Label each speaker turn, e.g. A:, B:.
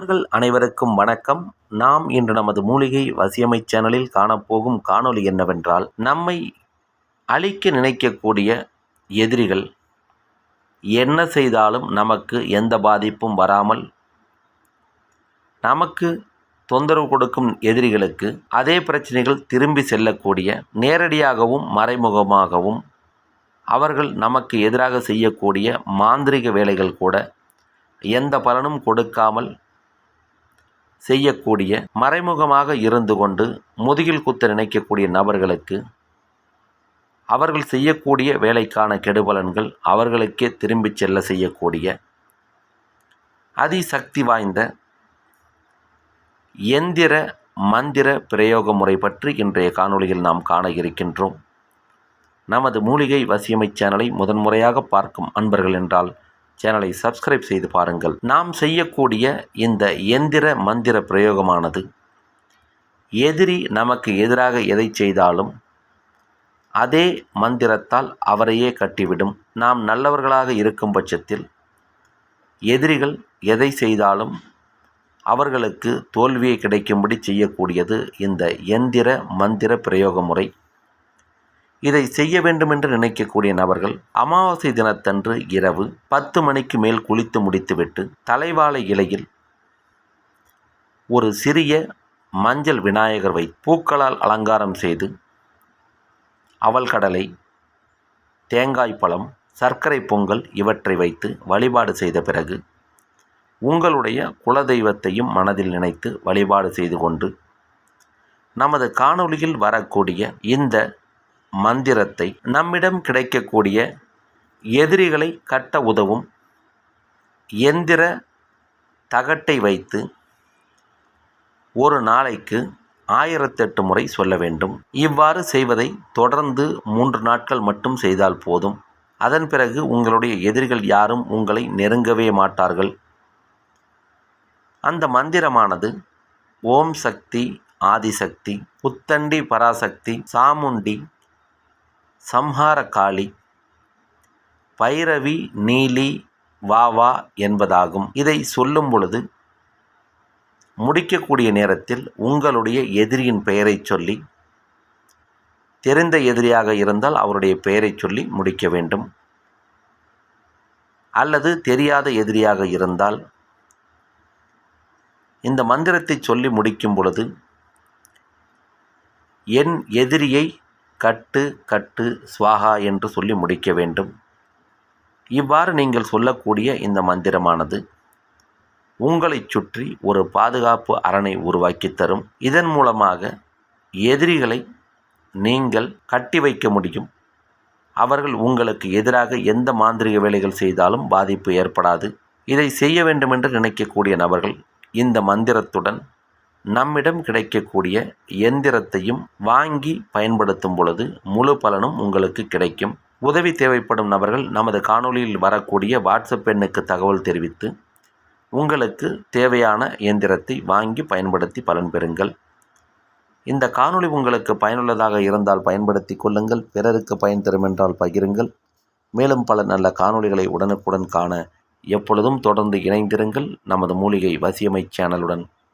A: நண்பர்கள் அனைவருக்கும் வணக்கம். நாம் இன்று நமது மூலிகை வசியமை சேனலில் காணப்போகும் காணொளி என்னவென்றால் நம்மை அழிக்க நினைக்கக்கூடிய எதிரிகள் என்ன செய்தாலும் நமக்கு எந்த பாதிப்பும் வராமல் நமக்கு தொந்தரவு கொடுக்கும் எதிரிகளுக்கு அதே பிரச்சனைகள் திரும்பி செல்லக்கூடிய நேரடியாகவும் மறைமுகமாகவும் அவர்கள் நமக்கு எதிராக செய்யக்கூடிய மாந்திரிக வேலைகள் கூட எந்த பலனும் கொடுக்காமல் செய்யக்கூடிய மறைமுகமாக இருந்து கொண்டு முதுகில் குத்த நினைக்கக்கூடிய நபர்களுக்கு அவர்கள் செய்யக்கூடிய வேலைக்கான கெடுபலன்கள் அவர்களுக்கே திரும்பிச் செல்ல செய்யக்கூடிய அதிசக்தி வாய்ந்த எந்திர மந்திர பிரயோக முறை பற்றி இன்றைய காணொளியில் நாம் காண இருக்கின்றோம். நமது மூலிகை வசியமை சேனலை முதன்முறையாக பார்க்கும் அன்பர்கள் என்றால் சேனலை சப்ஸ்கிரைப் செய்து பாருங்கள். நாம் செய்யக்கூடிய இந்த எந்திர மந்திர பிரயோகமானது எதிரி நமக்கு எதிராக எதை செய்தாலும் அதே மந்திரத்தால் அவரையே கட்டிவிடும். நாம் நல்லவர்களாக இருக்கும் பட்சத்தில் எதிரிகள் எதை செய்தாலும் அவர்களுக்கு தோல்வியை கிடைக்கும்படி செய்யக்கூடியது இந்த எந்திர மந்திர பிரயோக முறை இதை செய்ய வேண்டுமென்று நினைக்கக்கூடிய நபர்கள் அமாவாசை தினத்தன்று இரவு பத்து மணிக்கு மேல் குளித்து முடித்துவிட்டு தலைவாழை இலையில் ஒரு சிறிய மஞ்சள் விநாயகர் வை பூக்களால் அலங்காரம் செய்து அவல் கடலை தேங்காய் பழம் சர்க்கரை பொங்கல் இவற்றை வைத்து வழிபாடு செய்த பிறகு உங்களுடைய குலதெய்வத்தையும் மனதில் நினைத்து வழிபாடு செய்து கொண்டு நமது காணொளியில் வரக்கூடிய இந்த மந்திரத்தை நம்மிடம் கிடைக்கக்கூடிய எதிரிகளை கட்ட உதவும் எந்திர தகட்டை வைத்து ஒரு நாளைக்கு ஆயிரத்தெட்டு முறை சொல்ல வேண்டும். இவ்வாறு செய்வதை தொடர்ந்து மூன்று நாட்கள் மட்டும் செய்தால் போதும். அதன் பிறகு உங்களுடைய எதிரிகள் யாரும் உங்களை நெருங்கவே மாட்டார்கள். அந்த மந்திரமானது ஓம் சக்தி ஆதிசக்தி புத்தண்டி பராசக்தி சாமுண்டி சம்ஹார காளி பைரவி நீலி வாவா என்பதாகும். இதை சொல்லும் பொழுது முடிக்கக்கூடிய நேரத்தில் உங்களுடைய எதிரியின் பெயரை சொல்லி தெரிந்த எதிரியாக இருந்தால் அவருடைய பெயரை சொல்லி முடிக்க வேண்டும். அல்லது தெரியாத எதிரியாக இருந்தால் இந்த மந்திரத்தை சொல்லி முடிக்கும் பொழுது என் எதிரியை கட்டு கட்டு ஸ்வாகா என்று சொல்லி முடிக்க வேண்டும். இவ்வாறு நீங்கள் சொல்லக்கூடிய இந்த மந்திரமானது உங்களை சுற்றி ஒரு பாதுகாப்பு அரணை உருவாக்கி தரும். இதன் மூலமாக எதிரிகளை நீங்கள் கட்டி வைக்க முடியும். அவர்கள் உங்களுக்கு எதிராக எந்த மாந்திரிக வேலைகள் செய்தாலும் பாதிப்பு ஏற்படாது. இதை செய்ய வேண்டுமென்று நினைக்கக்கூடிய நபர்கள் இந்த மந்திரத்துடன் நம்மிடம் கிடைக்கக்கூடிய எந்திரத்தையும் வாங்கி பயன்படுத்தும் பொழுது முழு பலனும் உங்களுக்கு கிடைக்கும். உதவி தேவைப்படும் நபர்கள் நமது காணொளியில் வரக்கூடிய வாட்ஸ்அப் எண்ணுக்கு தகவல் தெரிவித்து உங்களுக்கு தேவையான இயந்திரத்தை வாங்கி பயன்படுத்தி பலன் பெறுங்கள். இந்த காணொளி உங்களுக்கு பயனுள்ளதாக இருந்தால் பயன்படுத்தி கொள்ளுங்கள். பிறருக்கு பயன் தரும் என்றால் பகிருங்கள். மேலும் பல நல்ல காணொளிகளை உடனுக்குடன் காண எப்பொழுதும் தொடர்ந்து இணைந்திருங்கள். நமது மூலிகை வசியமை சேனலுடன்.